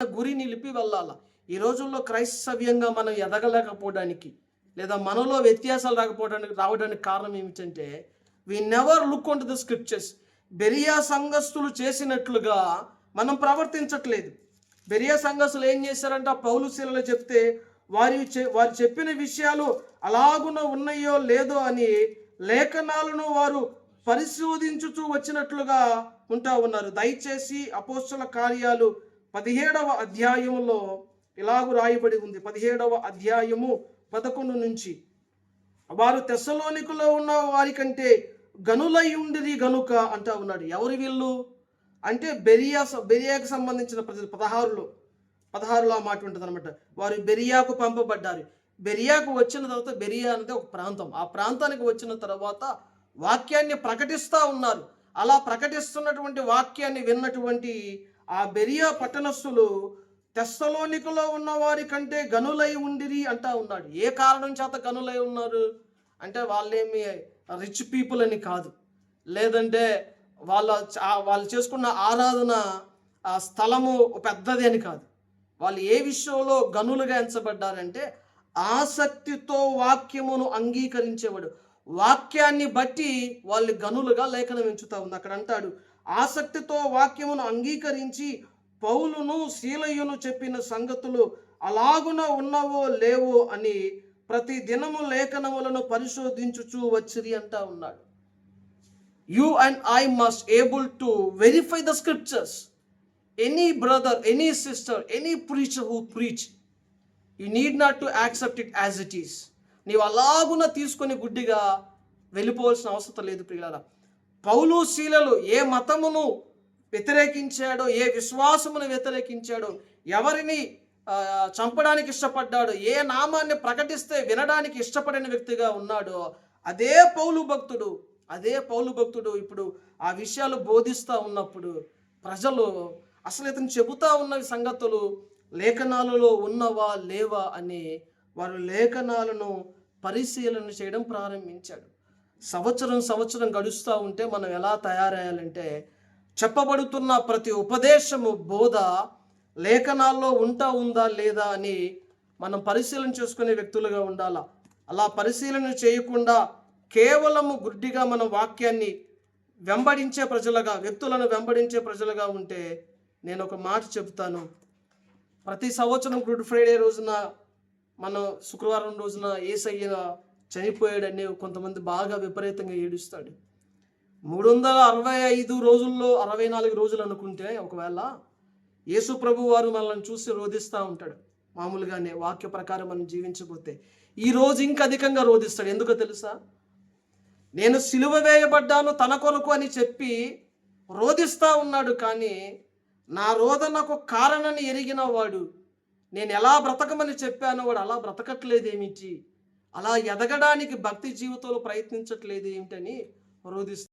గురి నిలిపి వెళ్ళాల? ఈ రోజుల్లో క్రైస్తవ్యంగా మనం ఎదగలేకపోవడానికి లేదా మనలో వ్యత్యాసాలు రాకపోవడానికి రావడానికి కారణం ఏమిటంటే we never look on to the scriptures Berea సంఘస్థులు చేసినట్లుగా మనం ప్రవర్తించట్లేదు. బెరియా సంఘస్థులు ఏం చేశారంటే ఆ పౌలు శీలలో చెప్తే వారి వారు చెప్పిన విషయాలు అలాగున ఉన్నాయో లేదో అని లేఖనాలను వారు పరిశోధించుచూ వచ్చినట్లుగా ఉంటా ఉన్నారు. దయచేసి అపోస్తుల కార్యాలు పదిహేడవ అధ్యాయంలో ఇలాగు రాయబడి ఉంది. పదిహేడవ అధ్యాయము పదకొండు నుంచి. వారు తెస్సలోనికులో ఉన్న వారి కంటే గనులై ఉండిది గనుక అంటా ఉన్నాడు. ఎవరు వీళ్ళు? అంటే బెరియా బెరియాకు సంబంధించిన ప్రజలు. పదహారులో. పదహారులో ఆ మాట ఉంటుంది అనమాట వారు బెరియాకు పంపబడ్డారు. బెరియాకు వచ్చిన తర్వాత బెరియా అనేది ఒక ప్రాంతం. ఆ ప్రాంతానికి వచ్చిన తర్వాత వాక్యాన్ని ప్రకటిస్తూ ఉన్నారు. అలా ప్రకటిస్తున్నటువంటి వాక్యాన్ని విన్నటువంటి ఆ బెరియా పట్టణస్థులు తెస్సలోనికలో ఉన్న వారి కంటే గనులై ఉండిరి అంటా ఉన్నాడు. ఏ కారణం చేత గనులై ఉన్నారు? అంటే వాళ్ళేమి రిచ్ పీపుల్ అని కాదు. లేదంటే వాళ్ళ వాళ్ళు చేసుకున్న ఆరాధన ఆ స్థలము పెద్దది అని కాదు. వాళ్ళు ఏ విషయంలో గనులుగా ఎంచబడ్డారంటే ఆసక్తితో వాక్యమును అంగీకరించేవాడు. వాక్యాన్ని బట్టి వాళ్ళు గనులుగా లేఖనం ఎంచుతా ఉంది. అక్కడ అంటాడు ఆసక్తితో వాక్యమును అంగీకరించి పౌలును శీలయ్యను చెప్పిన సంగతులు అలాగున ఉన్నవో లేవో అని ప్రతి దినము లేఖనములను పరిశోధించుచూ వచ్చిరి అంటా ఉన్నాడు. You and I must able to verify the scriptures any brother any sister any preacher who preach you need not to accept it as it is నీవు అలాగున తీసుకొని గుడ్డిగా వెళ్ళిపోవాల్సిన అవసరం లేదు ప్రియులారా. పౌలు శీలలు ఏ మతమును వ్యతిరేకించాడో ఏ విశ్వాసమును వ్యతిరేకించాడో ఎవరిని చంపడానికి ఇష్టపడ్డాడు ఏ నామాన్ని ప్రకటిస్తే వినడానికి ఇష్టపడిన వ్యక్తిగా ఉన్నాడో అదే పౌలు భక్తుడు అదే పౌలు భక్తుడు ఇప్పుడు ఆ విషయాలు బోధిస్తూ ఉన్నప్పుడు ప్రజలు అసలు ఇతను చెబుతా ఉన్న సంగతులు లేఖనాలలో ఉన్నవా లేవా అని వారు లేఖనాలను పరిశీలన చేయడం ప్రారంభించాడు. సంవత్సరం సంవత్సరం గడుస్తూ ఉంటే మనం ఎలా తయారయ్యాలంటే చెప్పబడుతున్న ప్రతి ఉపదేశము బోధ లేఖనాల్లో ఉంటా ఉందా లేదా అని మనం పరిశీలన చేసుకునే వ్యక్తులుగా ఉండాలా. అలా పరిశీలన చేయకుండా కేవలము గుడ్డిగా మన వాక్యాన్ని వెంబడించే ప్రజలుగా వ్యక్తులను వెంబడించే ప్రజలుగా ఉంటే నేను ఒక మాట చెబుతాను. ప్రతి సంవత్సరం గుడ్ ఫ్రైడే రోజున మనం శుక్రవారం రోజున ఏసయ్య చనిపోయాడని కొంతమంది బాగా విపరీతంగా ఏడుస్తాడు. మూడు వందల అరవై ఐదు రోజుల్లో అరవై నాలుగు రోజులు అనుకుంటే ఒకవేళ యేసు ప్రభు వారు మనల్ని చూసి రోధిస్తూ ఉంటాడు. మామూలుగానే వాక్య ప్రకారం మనం జీవించబోతే ఈ రోజు ఇంకా అధికంగా రోధిస్తాడు. ఎందుకో తెలుసా? నేను సిలువ వేయబడ్డాను తన కొరకు అని చెప్పి రోధిస్తూ ఉన్నాడు కానీ నా రోదనకు కారణాన్ని ఎరిగిన వాడు నేను ఎలా బ్రతకమని చెప్పానో వాడు అలా బ్రతకట్లేదు ఏమిటి అలా ఎదగడానికి భక్తి జీవితంలో ప్రయత్నించట్లేదు ఏమిటని రోధిస్తాడు